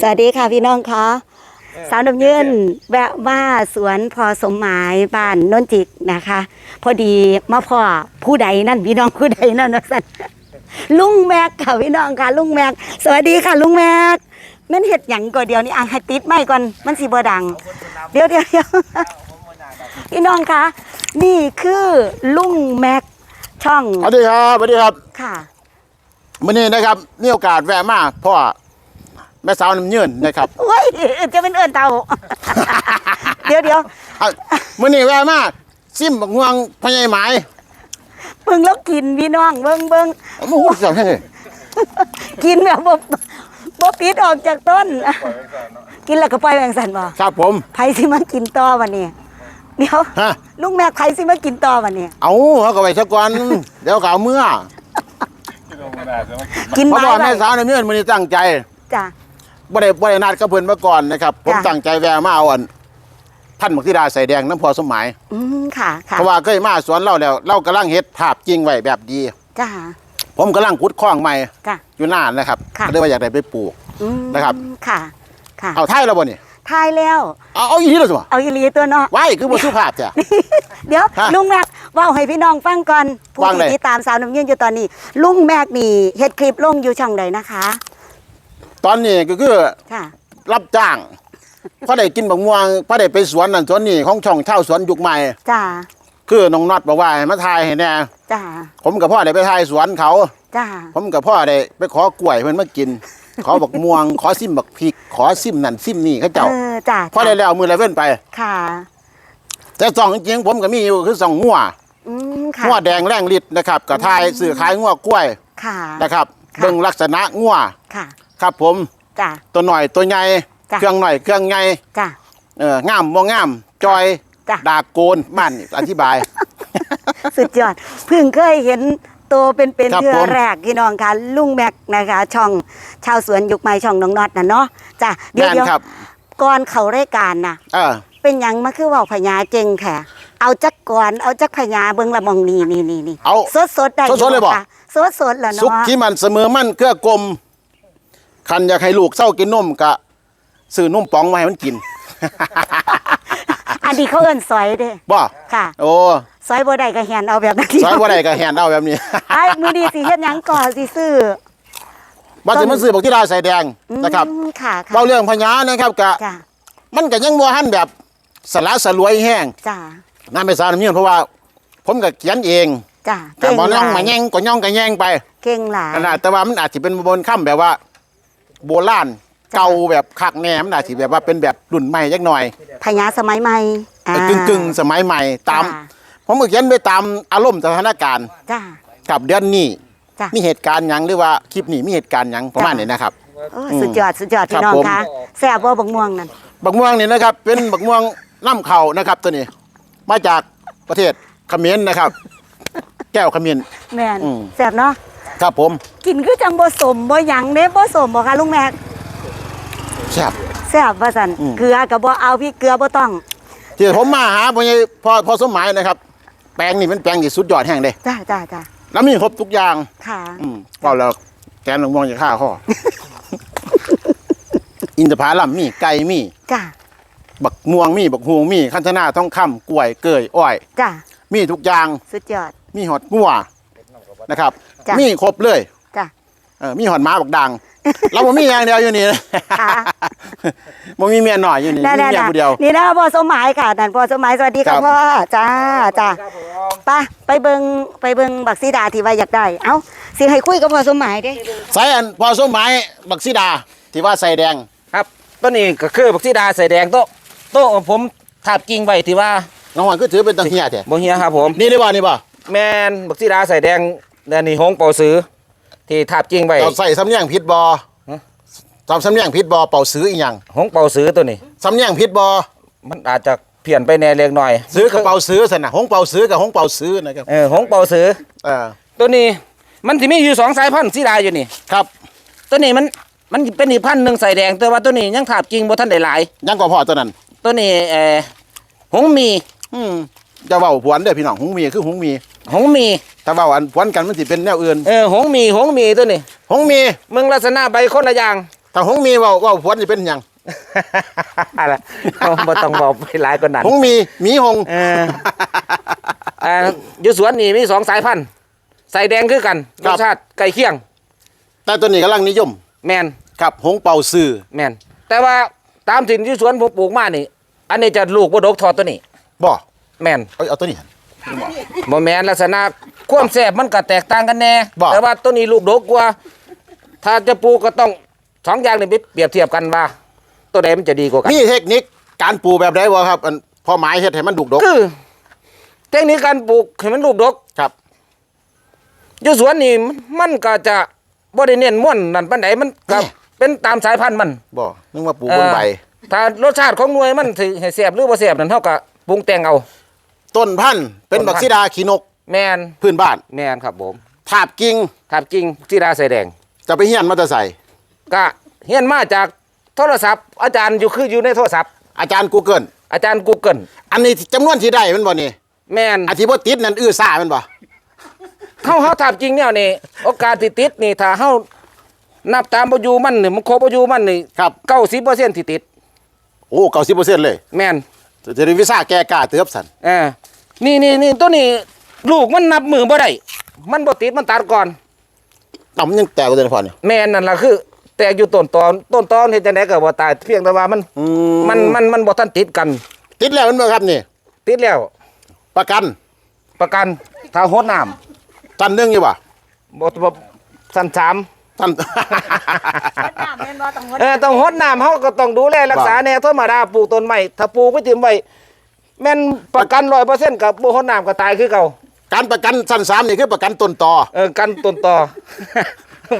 สวัสดีค่ะพี่น้องคะสาวน้ำยืนแวะว่าสวนพอสมหมายบ้านโนนจิกนะคะ พอดีมาพ่อผู้ใดนั่นพี่น้องผู้ใดนั่นนะสันลุงแม็กค่ะพี่น้องค่ะลุงแม็กสวัสดีค่ะลุงแม็กแม่นเห็ดหยังก่อนเดียวนี้อะให้ติดไม่ก่อนมันสีบ่ดัง เดี๋ยวเดี๋ยวเดี๋ยวพี่น้องคะนี่คือลุงแม็กช่องสวัสดีครับสวัสดีครับค่ะวันนี้นะครับมีโอกาสแวะมาพ่อ แม่สาวน้ำยืนนะครับโอ้ยจะเป็นเอินเตา เดี๋ยวเดี๋ยวอะวันนี้แวะมาซิมบักงวงพญายไหมายเบิ่งแล้วกินพี่น้องเบิ่งเบิ่งโอ้โหเสียงให้กินแบบบ่บ่ปิดออกจากต้น กินแล้วก็ปล่อยแมงสันบ่ครับผม ไผสิมากินต่อวันนี้เดี๋ยวฮะ ลุงแม่ไผสิมากินต่อวันนี้เอาเขาก็ไปสักก่อนเดี๋ยวก็เอาเมื่อกินเพราะไม้ว่าไว้แม่สาวน้ำยืนวันนี้ตั้งใจ จ้ะ บ่ได้บ่ได้นัดกับเพิ่นมาก่อนนะครับ ผมจ้ะตั้งใจแวะมาเอาอันท่านบักธิดาใส่แดงน้ำพอสมหมายอืมค่ะค่ะเพราะว่าเคยมาสวนเราแล้ว เรากำลังเฮ็ดภาพจริงไว้แบบดี จ้ะผมกำลังขุดคลองใหม่จ้ะอยู่หน้านะครับค่ะ ก็เลยว่าอยากได้ไปปลูก อืมนะครับ ค่ะ ค่ะเอาไทยแล้วบ่นี่ทายแล้ว เอาเอาอีกทีแล้วสิวะเอาอีหลีตัวเนาะ ไว้คือบ่สุภาพจ้ะ เดี๋ยวฮะลุงแม็กเว่าให้พี่น้องฟังก่อนผู้ฟังที่เลยติดตามสาวน้ำยืนอยู่ตอนนี้ ลุงแม็กนี่เฮ็ดคลิปลงอยู่ช่องใดนะคะ ตอนนี้ก็คือค่ะ รับจ้างพอได้กินบักม่วงพอได้ไปสวนนั่นสวนนี่ของช่องเช่าสวนยุคใหม่ จ้า คือน้องน็อตบอกว่าให้มาถ่ายให้แน่จ้า ผมกับพ่อได้ไปถ่ายสวนเขา จ้า ผมกับพ่อได้ไปขอกล้วยเพิ่นมากิน ขอบักม่วง ขอซิมบักพริก ขอซิมนั่นซิมนี่เขาเจ้าเออ จ้าพอได้แล้วมือละเว้นไป ค่ะ แต่สองจริงๆผมก็มีอยู่คือสองงัวอืมค่ะ งัวแดงแรงฤทธิ์นะครับกับทายสื่อขายงัวกล้วยค่ะ นะครับ ค่ะ เบิ่งลักษณะงัว ค่ะ ครับผมจ้าตัวหน่อยตัวใหญ่จ้ะ เครื่องหน่อยเครื่องใหญ่จ้าเอองามบ่งามจอยจ้ะ ดากโกนมันอธิบาย สุดยอดเพิ่งเคยเห็นตัวเป็นเป็นครับเทือผม แรกพี่น้องค่ะลุงแม็กนะคะ ช่องชาวสวนยุคใหม่ช่องน้องน็อตน่ะเนาะจ้าเดี๋ยวแม่นเดี๋ยวครับ ก่อนเขารายการน่ะเออ เป็นหยังมาคือเว่าพญาเจงแค่เอาจักก่อนเอาจักพญาเบิ่งละมองนี่นี่นี่นี่เอาสดสดๆได้สดๆเลยบ่ค่ะสดสดๆแล้วสุขเนาะที่มันเสมอมันเกลือกลม คันอยากให้ลูกเศร้ากินนมกะซื้อนมป๋องมาให้มันกิน อันนี้เขาเอิ้นซอยเด้บ่ค่ะ โอ้ซอยบ่ได้ก็แหนเอาแบบนั้นซอยบ่ได้ก็แหนเอาแบบนี้ไอ้มื้อนี้สิเฮ็ดหยังก่อนสิซื้อบ่สิมันซื้อบอกที่ดาใส่แดงอืมนะครับค่ะค่ะเบาเรื่องพญานะครับกะจ้ามันก็ยังบ่ทันแบบสละสลวยแห้งจ้านั่นไม่ทราบน้ำเงี้ยเพราะว่า ผมก็เขียนเองจ้าแต่บ่ย่องมาแย่งก็ย่องก็แย่งไป เก่งหลายนั่นน่ะแต่ว่ามันอาจจะเป็นบนค่ำแบบว่า โบราณจ้ะเก่าแบบคักแหนมนอาจจะแบบว่าเป็นแบบรุ่นใหม่จักหน่อยพญาสมัยใหม่อ่า กึ่งกึ่งๆสมัยใหม่ตามจ้ะผมก็เขียนไปตามอารมณ์สถานการณ์จ้า กับเดือนนี้ จ้ะ มีเหตุการณ์หยังหรือว่าคลิปนี้มีเหตุการณ์หยังประมาณจ้ะนี้นะครับ โอ้สุดยอด สุดยอดครัพี่บน้องผม คะแซ่บบ่บักม่วงนั่น บักม่วงนี่นะครับ เป็นบักม่วงน้ำเข่านะครับตัวนี้ มาจากประเทศเขมรนะครับ แก้วเขมร แม่นอืม แซ่บเนาะ ครับผมกินคือจังบ่สมบ่หยังเด้บ่สมบ่คะลุงแม็กแซ่บ แซ่บว่าซั่นอืม เกลือก็บ่เอาพี่เกลือบ่ต้องที่ผมมาหาพอใหญพอพอสมหมายนะครับ แปลงนี่เป็นแปลงที่สุดยอดแห่งเลยจ้าจ้าจ้าแล้วมีครบทุกอย่าง ค่ะอืมก็แล้วแกนหลวงมองจะฆ่าข้อ อินทผลัมมีไก่มี จ้าบักม่วงมีบักฮวงมีคันธนาทองคำกล้วยเกยอ้อย จ้ามีทุกอย่าง สุดยอดมีหอดงัว นะครับ จ้ะ มีครบเลยจ้าเออมีหอดม้าบักดัง เราบ่มีอย่างเดียวอยู่นี่ค่ะ บ่มีเมียหน่อยอยู่นี่ได้มีได้เมียได้ผู้เดียว นี่นะพ่อสมหมายค่ะนั่นพ่อสมหมายสวัสดีครัค่ะบ พ่อจ้าจ้าไปไปเบิ่งไปเบิ่งบักซีดาที่ว่าอยากได้ เอ้าสิให้คุยกับพ่อสมหมายเด้ใส่อันพอสมหมายบักซิดา ที่ว่าใส่แดง ครับต้นนี้ก็คือบักซีดาใส่แดงโต๊ะโต๊ะของผมถาบกิ่งไว้ที่ว่าน้องวันก็ถือเป็นตังเฮียแท้บ่เฮียครับผม นี่ได้บ่นี่บ่แมนบักซีดาใส่แดง แดนนี่หงเป่าซื้อที่ถาบกิ่งไว้ เราใส่สำเนียงผิดบ่ฮะ ทำสำเนียงผิดบ่เป่าซื้ออีหยังหงเป่าซื้อตัวนี้ สำเนียงผิดบ่มันอาจจะเพี้ยนไปแน่เล็กหน่อยซื้อกับเป่าซื้อสนะหงเป่าซื้อกับหงเป่าซื้อนะครับเออหงเป่าซื้อเออตัวนี้ มันสิมีอยู่สองสายพันธุ์ซีดาอยู่นี่ ครับตัวนี้มันมันเป็นอีกพันธุ์หนึ่งใส่แดง แต่ว่าตัวนี้ยังถาบกิ่งบ่ทันได้หลาย ยังก็พอตัวนั้นตัวนี้เออหงมี อืมจะเว้าผวนเด้อพี่น้องหงมีคือหงมี หงมีถ้าเว้าอันผวนกันมันสิเป็นแนวอื่นเออหงมีหงมีตัวนี้หงมีมึงลักษณะใบคนละอย่างถ้าหงมีเว้าเว้าผวนสิเป็นหยังอะไรบ่ต้องบอกไปหลายกว่านั้นหงมีหมีหงเอออ่าอยู่สวนนี่มีสองสายพันธุ์ใส่แดงคือกันรสชาติใกล้เคียง แต่ตัวนี้กำลังนิยม แมนครับหงเป่าซื่อแมนแต่ว่าตามถิ่นที่สวนผมปลูกมานี่ อันนี้จะลูกบ่ดกทอตัวนี้บ่แมนเอาเอาตัวนี้ บ่แมนลักษณะความแซ่บมันก็แตกต่างกันแน่บ่ แต่ว่าตัวนี้ลูกดกกว่า ถ้าจะปลูกก็ต้องสองอย่างนี่ไปเปรียบเทียบกันว่าตัวใดมันจะดีกว่ากัน มีเทคนิคการปลูกแบบใดบ่ครับอันพอหมายเฮ็ดให้มันดุกดกคือเทคนิคการปลูกให้มันลูกดกครับอยู่สวนนี่มันก็จะบ่ได้เน้นม่วนนั่นปานใดมันก็เป็นตามสายพันธุ์มันบ่นึกว่าปลูกบนใบ เออถ้ารสชาติของหน่วยมันสิให้แซ่บหรือบ่แซ่บนั่นเฮาก็ปรุงแต่งเอา ต้นพันธุ์เป็นต้นพับันธุ์กซีดาขีนกแมนพื้นบ้านแมนครับผมถาบกิ่งครับจริงสีดาใส่แดงจะไปเฮียนมาแตะใส่ก็เฮียนมาจากโทรศัพท์ อาจารย์อยู่คืออยู่ในโทรศัพท์ อาจารย์ Google อาจารย์ Google อันนี้จำนวนที่ได้แมันบ่นี่แมนอาทิบ่ติดนั่นอื้อซ่าแมันบ่เฮาเฮาถามจริงเนี่ยนี่โอกาสที่ติดนี่ถ้าเฮานับตามบ่อยู่มันนี่มันครบบ่อยู่มันนี่ครับ90%ที่ติด โอ้90%เลย แมน จะได้วิซ่าแก้กล้าเติบสันเออนี่นี่นี่ตัวนี้ลูกมันนับมือบ่ได้มันบ่ติดมันตัดก่อนต่ำยังแตกกว่าเดิมพอนี่แม่นนั่นล่ะคือ แตกอยู่ต้นตอนต้นตอนเฮ็ดจังไดก็บ่ตายเพียงแต่ว่ามันอืมันมันมันบ่ทันติดกัน ติดแล้วแมันบ่ครับนี่ ติดแล้ว ประกันประกันถ้าโหดน้ำตันหนึงอยู่บ่บ่บ่สันสาม ตันน้ำแม่นบ่ต้องงดเออต้องโหดน้ำเขาก็ต้องดูแลรักษาแน่ธรรมดาปลูกต้นไม้ถ้าปลูกไม่ถิ่มไว้แม่นประกันร้อยเปอร์เซ็นต์กับบ่โหดน้ำก็ตายคือเก่าการประกันสั้นสามนี่คือประกันต้นต่อ เออกันต้นต่อ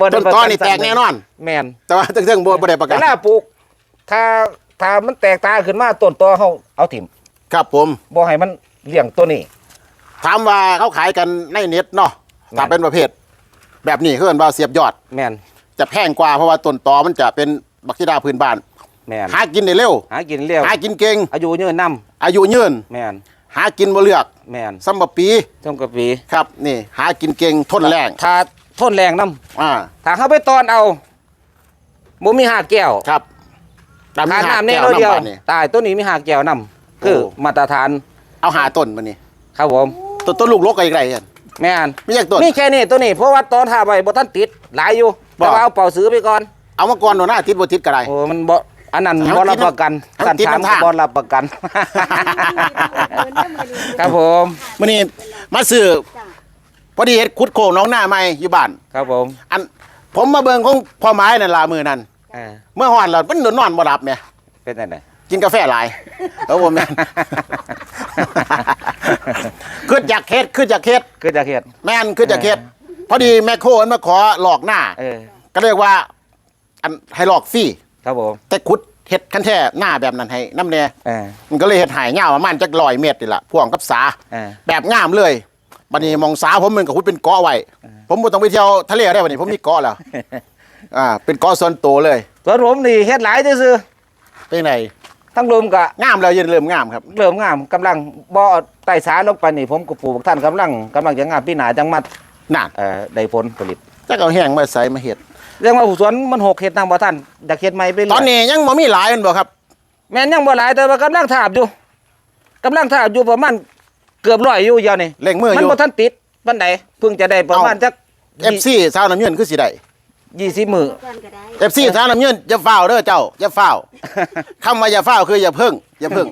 บ่ได้ต้นประต่อนี่แตกแน่นอน แม่นแต่ว่าถึงๆบ่บ่ได้ประกัแต่นหน้าปลูก ถ้าถ้ามันแตกตาขึ้นมาต้นต่อเฮาเอาถิ่มครับผม บ่ให้มันเลี้ยงตัวนี้ ถามว่าเขาขายกันในเน็ตเนาะถ้าเป็นประเภท แบบนี้คือเอิ้นว่าเสียบยอด แม่นจะแพงกว่าเพราะว่าต้นตอมันจะเป็นบักซีดาพื้นบ้าน แม่นหากินได้เร็ว หากินเลี้ยวหากินเก่ง อายุยืนนํอายุยืน แม่นหากินบ่เลือก แม่นซ้ำบปีช่วงกะปีครับนี่ หากินเก่งทนแรงถ้าทนแรงนํอ่าถ้าเขาไปตอนเอาบ่มีหาแก้วครับตามทานหาน้ำแน่แก้วเราเดียวน้ำบานนี่ตายตัวนี้มีหาแก้วนํคือโอ้มาตรฐาน เอาหาต้นมานี่ครับผมต้นต้นลูกลกอะไรกัน แม่นไม่ใช่ต้นนี่แค่นี้ตัวนี้เพราะว่าตอนท่าไว้บ่ทันติดหลายอยู่บ่ แต่ว่าเอาเป่าซื้อไปก่อนเอามาก่อนหนูหน้าติดบ่ติดก็ได้ โอ้มันบ่อันนั้นเอาบ่ติดรับประกันเอาสันติดสามน้ำทางบ่รับประกัน ครับผมมื่อนี้มาซื้อพอดีเฮ็ดขุดโค้งน้องหน้าใหม่อยู่บ้าน ครับผมอันผมมาเบิ่งของพ่อไม้นั่นล่ะมื้อนั้น เออเมื่อฮอดแล้วมันนอนบ่หลับแหมเป็นจังได กินกาแฟหลายเออบ่แม่นคืออยากเฮ็ดคืออยากเฮ็ดคือจะเฮ็ด แม่นคืออยากเฮ็ดพอดีแม่โคมันมาขอหลอกหน้า เออ ก็เรียกว่า อันให้หลอกฟรีครับผม แต่ขุดเฮ็ดคันแท้หน้าแบบนั้นให้น้ำแน่ เออ มันก็เลยเฮ็ดหายยาวประมาณจัก100เมตรนี่ล่ะพ่วงกับสา เออ แบบงามเลยบัดนี้มองสาผมมันก็ขุดเป็นเกาะไว้ ผมบ่ต้องไปเที่ยวทะเลได้บัดนี้ผมมีเกาะแล้ว อ่า เป็นเกาะส่วนตัวเลยส่วนผมนี่เฮ็ดหลายซื่อเป็นไงๆ ทั้งรวมก็งามแล้วยันเริ่มงามครับเริ่มงามกำลังบ่ไต่สาลงไปนี่ผมก็ปลูกท่านกำลังกำลังจะงามปีหน้าจังมัดน่ะเอ่อได้ผลผลิตจักเอาแห้งมาใส่มาเฮ็ดเรื่องว่าผู้สวนมันหกเฮ็ดนางบ่ท่านอยากเฮ็ดใหม่ไปเรื่ตยอนนี้ยังบ่มีหลายแมันบ่ครับ แม่นยังบ่หลายแต่ว่ากำลังถาบอยู่กำลังถาบอยู่ประมาณเกือบร้อยอยู่เดียวนี่เร่งมืออมันยู่บ่ทันติดปานใดเพิ่งจะได้ประมาณจัก FC สาวน้ำเงินคือสิได้ 20มื้อก่อนก็ได้ FC สาวน้ำเงินอย่าฟ้าวเด้อเจ้าอย่าฟ้าว คำว่าอย่าฟ้าวคืออย่าเพิ่งอย่าเพิ่ง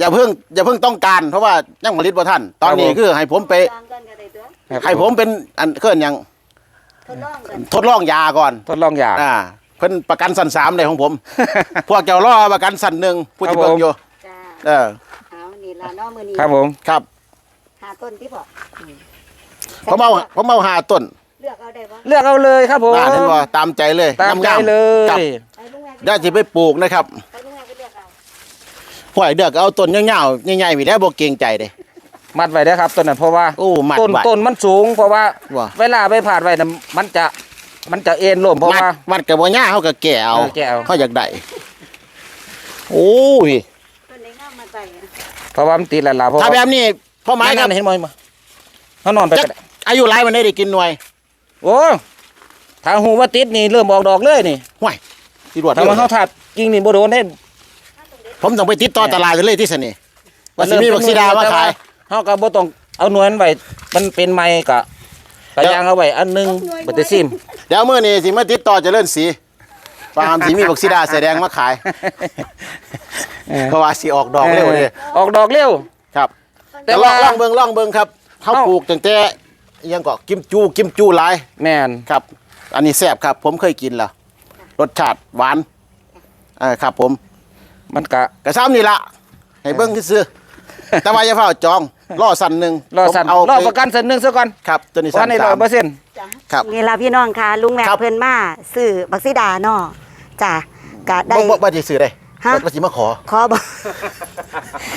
อย่าเพิ่งอย่าเพิ่งต้องการ เพราะว่ายังผลิตบ่ทันตอนนี้คือให้ผมไปลองก่อนก็ได้ตัวให้ผมเป็นอันเคลื่อนหยังทดลองกันทดลองยาก่อนทดลองยา อ่าเพิ่นประกันสันสามเลยของผม พวกเจ้ารอประกันสันหนึ่งผู้ที่ครับเบิ่งผมอยู่จ้าเออเอานี่ล่ะเนาะมื้อนี้ครับผม ครับ หาต้นที่พอผมเอาผมเอาหาต้น เลือกเอาได้บ่เลือกเอาเลยครับผมน่าเห็นบ่ตามใจเลยตามใจงๆเลครับยไปลุงแม่ได้สิไปปลูกนะครับไปลุงแม่ไปเลือกเอาห้วยเดือกเอาต้นยาวๆใหญ่ๆมีได้บ่เกรงใจเด้ มัดไว้ได้อครับต้นนั้นเพราะว่าโอ้มัดต้นไว้ต้นมันสูง เพราะว่าว่าเวลาไปผ่านไว้น่ะมันจะมันจะเอ็นลมเพราะมัดว่า มัดกับบ่ย่าเฮาก็แก่เอาเออแก่เอา เขาอยากได้โอ้ยต้นไหนงามมาใส่อะเพราะว่ามันติดแล้วล่ะเพราะถ้าว่าแบบนี้พ่อไม้ครับ นั่นๆเห็นบ่เห็นบ่เขานอนไปจัก็กได้อายุหลายมันได้ได้กินหน่วย โอ้ถ้าหูว่าติดนี่เริ่มออกดอกเลยนี่ห้วยสิรวดถ้าเร็วมันเข้าทัดกิ่งนี่บ่โดนเด้ผมต้องไปติดต่อตลาดเลยที่สนี่ว่าสิมีบักซีดามาขายเฮาก็บ่ต้องเอาหน่วยมันไว้มันเป็นไม้ก็ก็ยางเอาไว้อันหนึงบ่ได้ซิมเดี๋ยวมื้อนี้สิมาติดต่อเจริญศรีว่าหามสิมีบักซีดาแสดงมาขายเพราะว่าสิออกดอกเร็วเลยออกดอกเร็วครับแต่แต่ลว่าองลองเบิ่งลองเบิ่งครับเขาเอ้าปลูกตั้งแต่ อิหยังก็กิมจูกิมจูหลายแม่นครับ อันนี้แซ่บครับ ผมเคยกินแล้วรสชาติหวานเออครับ ผมมันก็กระซ้ำนี่ละให้เบิ่งซื่อๆแต่ว่าอย่าเฝ้าจองรอสั่นหนึ่งรอสั่นผมเอารอไปประกันสันหนึงซะก่อนครับตัวนี้ว่าสั่นในสาม100%ครับ นี่ล่ะพี่น้องค่ะ ลุงแม็กครับ เพิ่นมาซื้อบักซีดาเนาะจ้ะก็ได้ บ่บ่บ่สิซื้อได้ฮะบ่สิมาขอ ขอบอก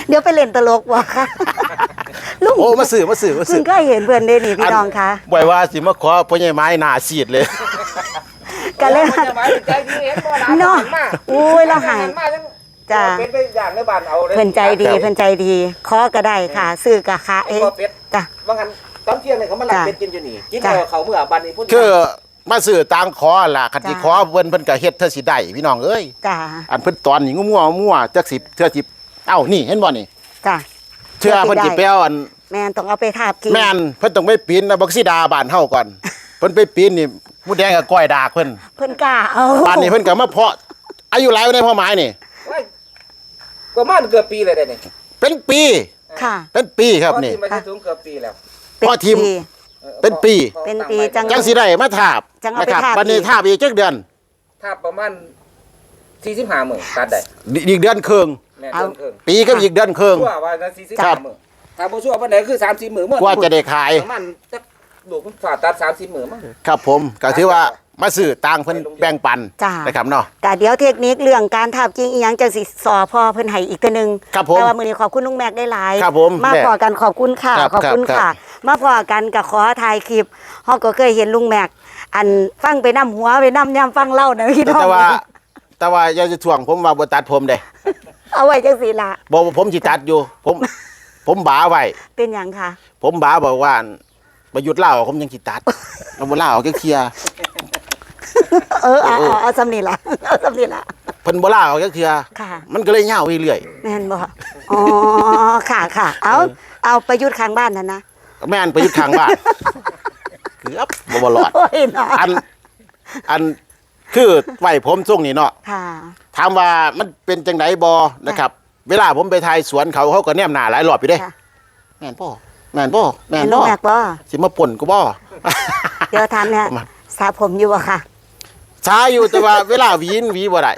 เดี๋ยวไปเล่นตลกบ่ค่ะ ลุงโอ้มาซื้อมาซื้อมาเพิ่ซื้งเคยเห็นเพื่อนได้นี่พี่น้องค่ะบ่อยว่าสิมาขอพ่อใหญ่ไม้หน้าซีดเลย ก็เลยว่าเนาะอุ้ยเราหายจ้ะ เป็นไปอย่างในบ้านเอาเลย เพิ่นใจดีเพิ่นใจดีขอก็ได้ค่ะ ซื้อกับค่ะเองจ้ะ ว่างั้นตอนเที่ยงเนี่ยเขามาหลับจ้ะเป็ดกินอยู่นี่กินจ้ะเอาเขาเมื่อบันนี้พูดคือมาซื้อต่างขอล่ะคันสิจ้ะ ขอเพิ่นเพิ่นก็เฮ็ดเท่าสิได้พี่น้องเอ้ยจ้ะอันเพิ่นตอนนี่งัวๆมั่วจักสิเทื่อสิเอ้านี่เห็นบ่นี่ จ้ะ เทื่อเพิ่นสิได้ไปเอาอันแม่นต้องเอาไปทาบกินแม่นเพิ่นต้องไปปีนนะบักซีดาบ้านเฮาก่อนเพิ่นไปปีนนี่หมูแดงกับก้อยดากเพิ่นเพิ่นกล้าเอาบ้านนี้เพิ่นก็มาเพาะ อายุหลายในพ่อไม้นี่ประมาณเกือบปีเลยได้เนี่ยเป็นปีค่ะ เป็นปีครับนี่พอที่มาถึงเกือบปีแล้วพ่อทีมเป็นปี เป็นปีจังจังสิได้มาทาบจังเอานะไปครับทาบวันนี้อีกทาบอีกจักเดือนถ้าประมาณสี่สิบห้าหมื่นตัดได้อีกเดือนครึ่ง แม่เดินเครื่องปีก็อีกเดือนครึ่ง ชั่วว่านั้นสี่สิบครัห้าบหมื่นถ้าบ่ชั่ววันไหนคือสามสี่หมื่นเมื่อกว่าจะได้ขาย ประมาณจักลูกมันฝาตัดสามสี่หมื่นมั้ง ครับผมก็ถือว่ามาซื้อต่างเพิ่นแบ่งปันจ้ะ นะครับเนาะ กะเดี๋ยวเทคนิคเรื่องการทาบจริงอีหยังจังสิสอพ่อเพิ่นให้อีกเทื่อนึงครับผมแต่ว่ามื้อนี้ขอบคุณลุงแม็กได้หลายครับผมมาแม่พอกันขอบคุณค่ะครับขอบคุณครับ ค่ะ มาพอกันก็ขอถ่ายคลิปเฮาก็เคยเห็นลุงแม็ก อันฟังไปนํหัวไปนํย่ำฟังเล่านะพี่น้องแต่ว่า แต่ว่าอย่าจะถ่วงผมว่าบ่ตัดผมเด้ เอาไว้จังสิล่ะบ่ผมสิตัดอยู่ ผม ผมบาไว้เป็นหยังคะผมบาบอกว่าประยุทธ์เล่าผมยังสิตัดเราบ่เล่าเอาเคลียร์เออเอาเอาเอาสำนี่ล่ะเอาสำนี่ล่ะเพิ่นบ่เล่าเอาเคลียร์ค่ะ มันก็เลยยาวไปเรื่อยแม่นบ่อ๋อค่ะค่ะ เอาเอาประยุทธ์ข้างบ้านนั่นนะแม่นประยุทธ์ข้างบ้านเกือบบ่บ่รอดโอ้ยเนาะอันอัน คือไหวผมช่วงนี้เนาะค่ะ ถามว่ามันเป็นจังไดบ่นะครับ เวลาผมไปถ่ายสวนเขาเขาก็แนมหน้าหลายรอบอยู่เด้ค่ะ แม่นบ่แม่นบ่แม่แม่นนลุบ่งแม็กบ่สิมาป่นกูบ่ เดี๋ยวถามเนี่ยมาสระผมอยู่บ่ค่ะ ช้าอยู่แต่ว่าเวลาหวีนหวีบ่ได้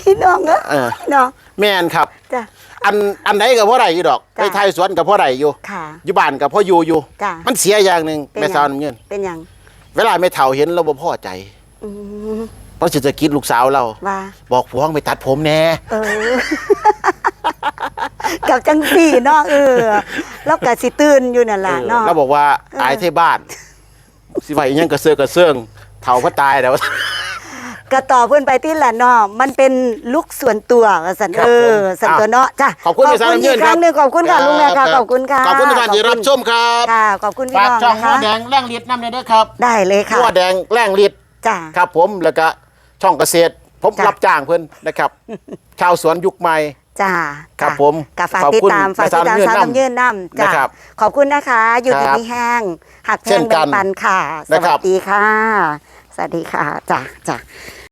พี่น้องเอ้ยเออ พี่น้องแม่นครับ จ้ะ อันอันไหนก็บ่ได้อยู่ดอก จ้ะ ไปถ่ายสวนก็บ่ได้อยู่ค่ะ อยู่บ้านก็พออยู่อยู่ จ้ะ มันเสียอย่างหนึงเป็นแม่หยังสาวน้ำเงินเป็นหยัง เวลาแม่เฒ่าเห็นเราบ่พอใจอืมเพราะสิจะคิดลูกสาวเรา ว่าบอกผัวไปตัดผมแน่เออ กับจังสี่เนาะเออแล้วก็สิตื่นอยู่นั่นล่ะเนาะ เราบอกว่าเอออายเทบ้าน สิว่าอีหยังกระเซือกกระเซิงเฒ่าพระตายแล้ว ก็ต่อเพื่อนไปที่ละเนาะมันเป็นลุกส่วนตัวว่าสันครับเออผมสันตัวเนาะจ้ะขอบคุณขอบพี่สาวคุณน้ำเงิอีนกครั้งหนึ่งขอบคุณค่ะลุงแม่ค่ะรับขอบคุณค่ะขอบคุณทุกท่านที่รับชมครับค่ะขอบคุณพี่ฝากน้องช่องนะหัวคะแดงแรงฤทธิ์น้ำเนี่ยด้วยครับได้เลยค่ะหัวแดงแรงฤทธิ์จ้ะ ครับผมแล้วก็ช่องเกษตร ผมจ้ะ รับจ้างเพิ่นนะครับ ชาวสวนยุคใหม่ จ้าครับะผมกับฝากขอบติดคุณตามฝากติดตามแม่สาสาววน้ำยืนน้ำจ้านะครับขอบคุณนะคะ อยู่ดีครับมีแห้งหักแพเช่งนกัแบ่งนปันค่ะ สนะครัวับ สดีค่ะ สวัสดีค่ะจ้าจ้า